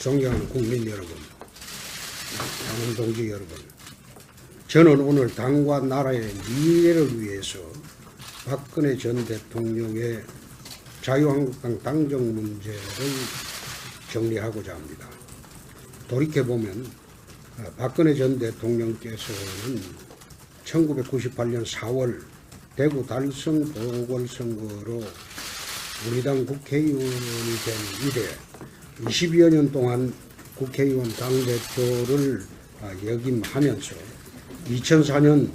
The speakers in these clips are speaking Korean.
존경하는 국민 여러분, 당원 동지 여러분, 저는 오늘 당과 나라의 미래를 위해서 박근혜 전 대통령의 자유한국당 당정 문제를 정리하고자 합니다. 돌이켜보면 아, 박근혜 전 대통령께서는 1998년 4월 대구 달성 보궐선거로 우리 당 국회의원이 된 이래 20여 년 동안 국회의원 당대표를 아, 역임하면서 2004년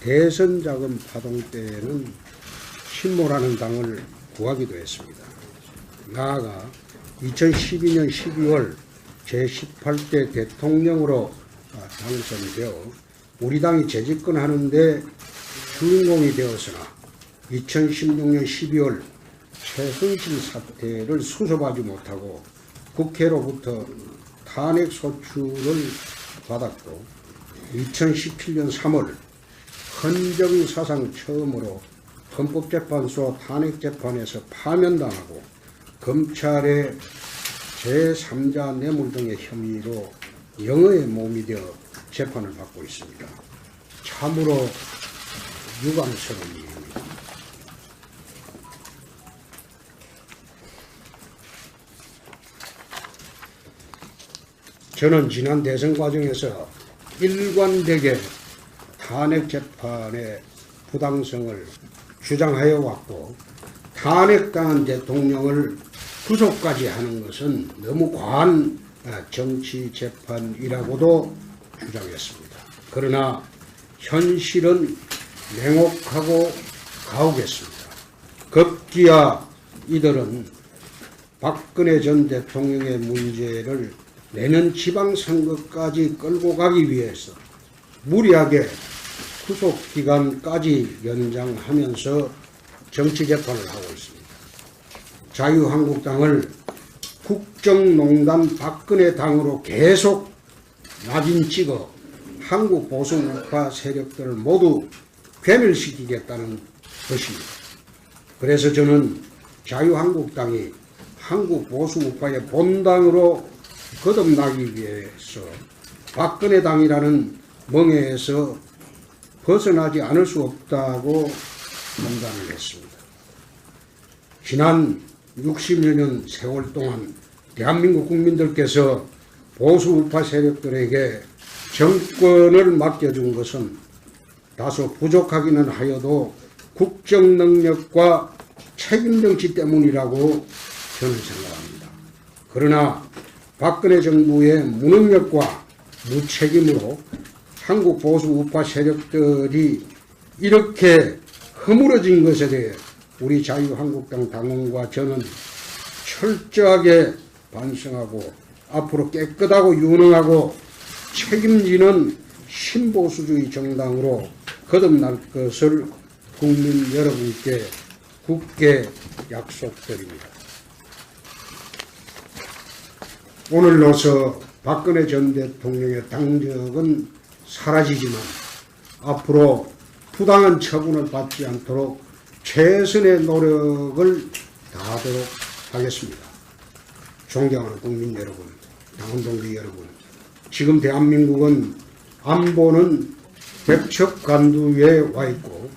대선 자금 파동 때에는 신모라는 당을 구하기도 했습니다. 나아가 2012년 12월 제18대 대통령으로 아, 당선되어 우리 당이 재집권하는데 주인공이 되었으나 2016년 12월 최순실 사태를 수습하지 못하고 국회로부터 탄핵 소추를 받았고 2017년 3월 헌정 사상 처음으로 헌법재판소 탄핵재판에서 파면당하고 검찰의 제3자 뇌물 등의 혐의로 영어의 몸이 되어 재판을 받고 있습니다. 참으로 유감스러운 일입니다. 저는 지난 대선 과정에서 일관되게 탄핵 재판의 부당성을 주장하여 왔고 탄핵당한 대통령을 구속까지 하는 것은 너무 과한 아, 정치 재판이라고도 주장했습니다. 그러나 현실은 냉혹하고 가혹했습니다. 급기야 이들은 박근혜 전 대통령의 문제를 내년 지방선거까지 끌고 가기 위해서 무리하게 구속 기간까지 연장하면서 정치 재판을 하고 있습니다. 자유한국당을 국정농단 박근혜 당으로 계속 낙인 찍어 한국 보수 우파 세력들을 모두 괴멸시키겠다는 것입니다. 그래서 저는 자유한국당이 한국 보수 우파의 본당으로 거듭나기 위해서 박근혜 당이라는 멍에에서 벗어나지 않을 수 없다고 판단을 했습니다. 지난 60여 년 세월 동안 대한민국 국민들께서 보수 우파 세력들에게 정권을 맡겨준 것은 다소 부족하기는 하여도 국정 능력과 책임 정치 때문이라고 저는 생각합니다. 그러나 박근혜 정부의 무능력과 무책임으로 한국 보수 우파 세력들이 이렇게 허물어진 것에 대해 우리 자유한국당 당원과 저는 철저하게 반성하고 앞으로 깨끗하고 유능하고 책임지는 신보수주의 정당으로 거듭날 것을 국민 여러분께 굳게 약속드립니다. 오늘로서 박근혜 전 대통령의 당적은 사라지지만 앞으로 부당한 처분을 받지 않도록 최선의 노력을 다하도록 하겠습니다. 존경하는 국민 여러분, 당원동지 여러분, 지금 대한민국은 안보는 백척간두에 와 있고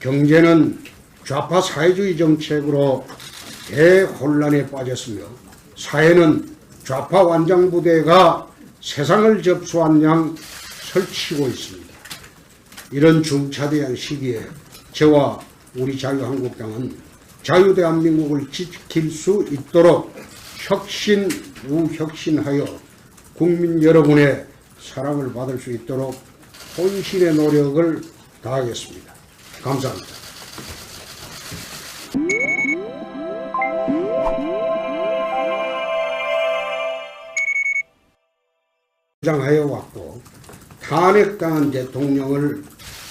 경제는 좌파 사회주의 정책으로 대혼란에 빠졌으며 사회는 좌파 완장부대가 세상을 접수한 양 설치고 있습니다. 이런 중차대한 시기에 저와 우리 자유한국당은 자유대한민국을 지킬 수 있도록 혁신 우혁신하여 국민 여러분의 사랑을 받을 수 있도록 혼신의 노력을 다하겠습니다. 감사합니다. 주장하여 왔고 탄핵당한 대통령을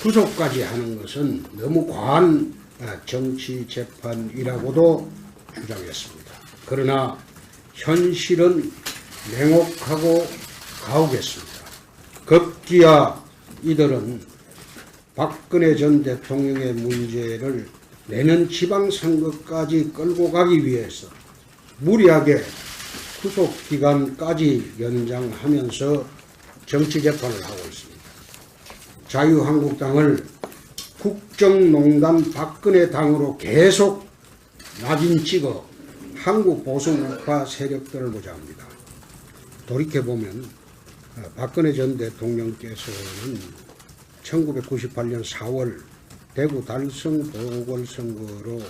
구속까지 하는 것은 너무 과한 아, 정치 재판이라고도 주장했습니다. 그러나 현실은 냉혹하고 가혹했습니다. 급기야 이들은 박근혜 전 대통령의 문제를 내년 지방선거까지 끌고 가기 위해서 무리하게 후속 기간까지 연장하면서 정치 재판을 하고 있습니다. 자유한국당을 국정농단 박근혜 당으로 계속 낙인 찍어 한국 보수 우파 세력들을 보자 합니다. 돌이켜보면 어, 박근혜 전 대통령께서는 1998년 4월 대구 달성 보궐선거로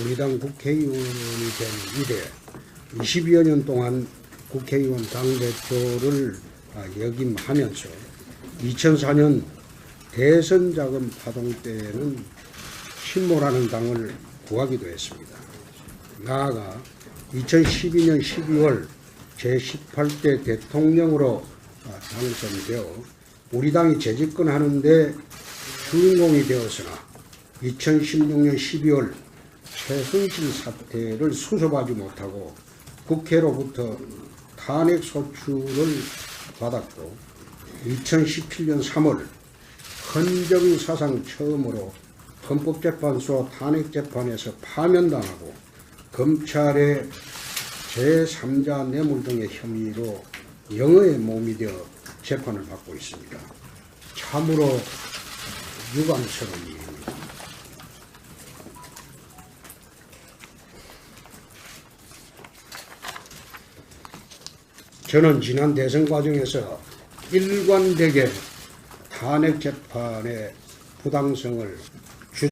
우리 당 국회의원이 된 이래 20여 년 동안 국회의원 당대표를 아, 역임하면서 2004년 대선 자금 파동 때에는 신모라는 당을 구하기도 했습니다. 나아가 2012년 12월 제18대 대통령으로 아, 당선되어 우리 당이 재집권하는데 주인공이 되었으나 2016년 12월 최순실 사태를 수습하지 못하고 국회로부터 탄핵 소추를 받았고 2017년 3월 헌정 사상 처음으로 헌법재판소 탄핵재판에서 파면당하고 검찰의 제3자 뇌물 등의 혐의로 영어의 몸이 되어 재판을 받고 있습니다. 참으로 유감스러운 일입니다. 저는 지난 대선 과정에서 일관되게 탄핵 재판의 부당성을 주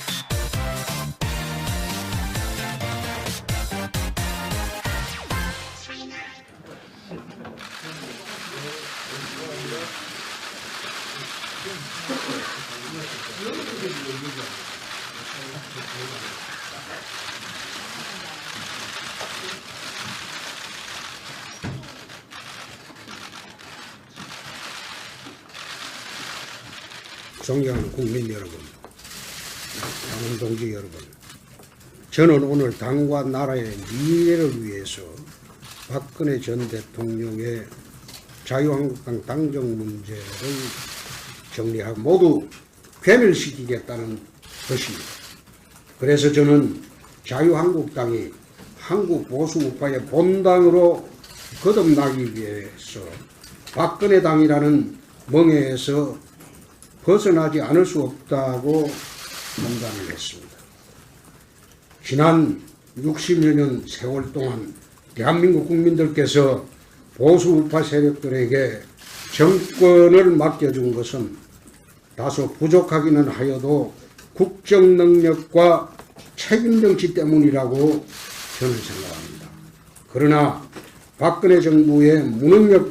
존경하는 국민 여러분, 당원 동지 여러분, 저는 오늘 당과 나라의 미래를 위해서 박근혜 전 대통령의 자유한국당 당정 문제를 정리하고 모두 괴멸시키겠다는 것입니다. 그래서 저는 자유한국당이 한국 보수 우파의 본당으로 거듭나기 위해서 박근혜 당이라는 멍에에서 벗어나지 않을 수 없다고 판단을 했습니다. 지난 60여 년 세월 동안 대한민국 국민들께서 보수 우파 세력들에게 정권을 맡겨준 것은 다소 부족하기는 하여도 국정 능력과 책임 정치 때문이라고 저는 생각합니다. 그러나 박근혜 정부의 무능력